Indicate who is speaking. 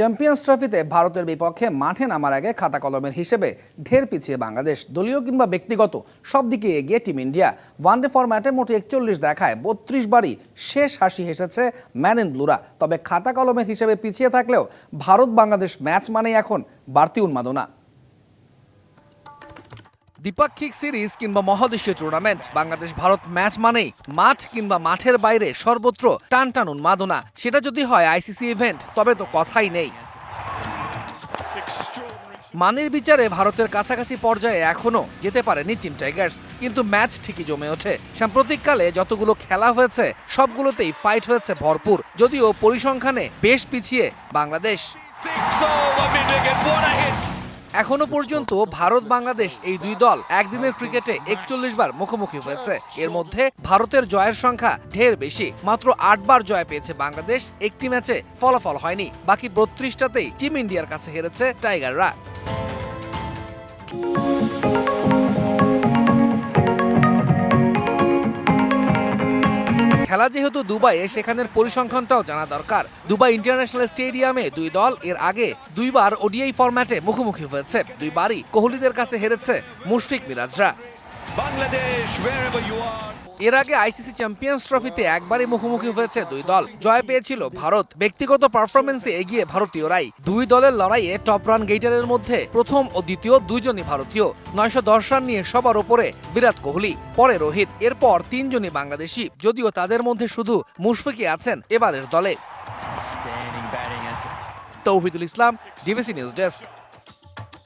Speaker 1: Champions ট্রফিতে ভারতের বিপক্ষে মাঠে নামার আগে খাতা কলমের হিসেবে ঢের পিছিয়ে বাংলাদেশ। দলীয় কিংবা ব্যক্তিগত, সব দিকে এগিয়ে টিম ইন্ডিয়া। ওয়ানডে ফরম্যাটে মোট একচল্লিশ দেখায় বত্রিশ বারই শেষ হাসি হেসেছে ম্যান ইন ব্লুরা। তবে খাতা কলমের হিসেবে পিছিয়ে থাকলেও ভারত বাংলাদেশ ম্যাচ মানেই এখন বাড়তি উন্মাদনা। দ্বিপাক্ষিক সিরিজ কিংবা মহাদেশীয় টুর্নামেন্ট বাংলাদেশ ভারত ম্যাচ মানেই মাঠ কিংবা মাঠের বাইরে সর্বত্র টান টান উন্মাদনা। সেটা যদি হয় আইসিসি ইভেন্ট তবে তো কথাই নেই। মানের বিচারে ভারতের কাছাকাছি পর্যায়ে এখনও যেতে পারেনি টিম টাইগার্স কিন্তু ম্যাচ ঠিকই জমে ওঠে। সাম্প্রতিককালে যতগুলো খেলা হয়েছে, সবগুলোতেই ফাইট হয়েছে ভরপুর, যদিও পরিসংখ্যানে বেশ পিছিয়ে বাংলাদেশ। এখনও পর্যন্ত ভারত বাংলাদেশ এই দুই দল একদিনের ক্রিকেটে একচল্লিশ বার মুখোমুখি হয়েছে। এর মধ্যে ভারতের জয়ের সংখ্যা ঢের বেশি। মাত্র আটবার জয় পেয়েছে বাংলাদেশ। একটি ম্যাচে ফলাফল হয়নি। বাকি বত্রিশটাতেই টিম ইন্ডিয়ার কাছে হেরেছে টাইগাররা। খেলা যেহেতু দুবাইয়ে, সেখানের পরিসংখ্যানটাও জানা দরকার দুবাই ইন্টারন্যাশনাল স্টেডিয়ামে দুই দল এর আগে দুইবার ওডিআই ফরম্যাটে মুখোমুখি হয়েছে দুইবারই কোহলিদের কাছে হেরেছে মুশফিক মিরাজরা
Speaker 2: are.
Speaker 1: এর আগে আইসিসি চ্যাম্পিয়ন্স ট্রফিতে একবারই মুখোমুখি হয়েছে দুই দল। জয় পেয়েছিল ভারত। ব্যক্তিগত পারফরমেন্সে এগিয়ে ভারতীয়রাই দুই দলের লড়াইয়ে টপ রান গেইটারের মধ্যে প্রথম ও দ্বিতীয় দুইজনই ভারতীয়। নয়শো দশ রান নিয়ে সবার ওপরে বিরাট কোহলি পরে রোহিত। এরপর তিনজনই বাংলাদেশি যদিও তাদের মধ্যে শুধু মুশফিকই আছেন এবারের দলে। Tauhidul Islam DBC news desk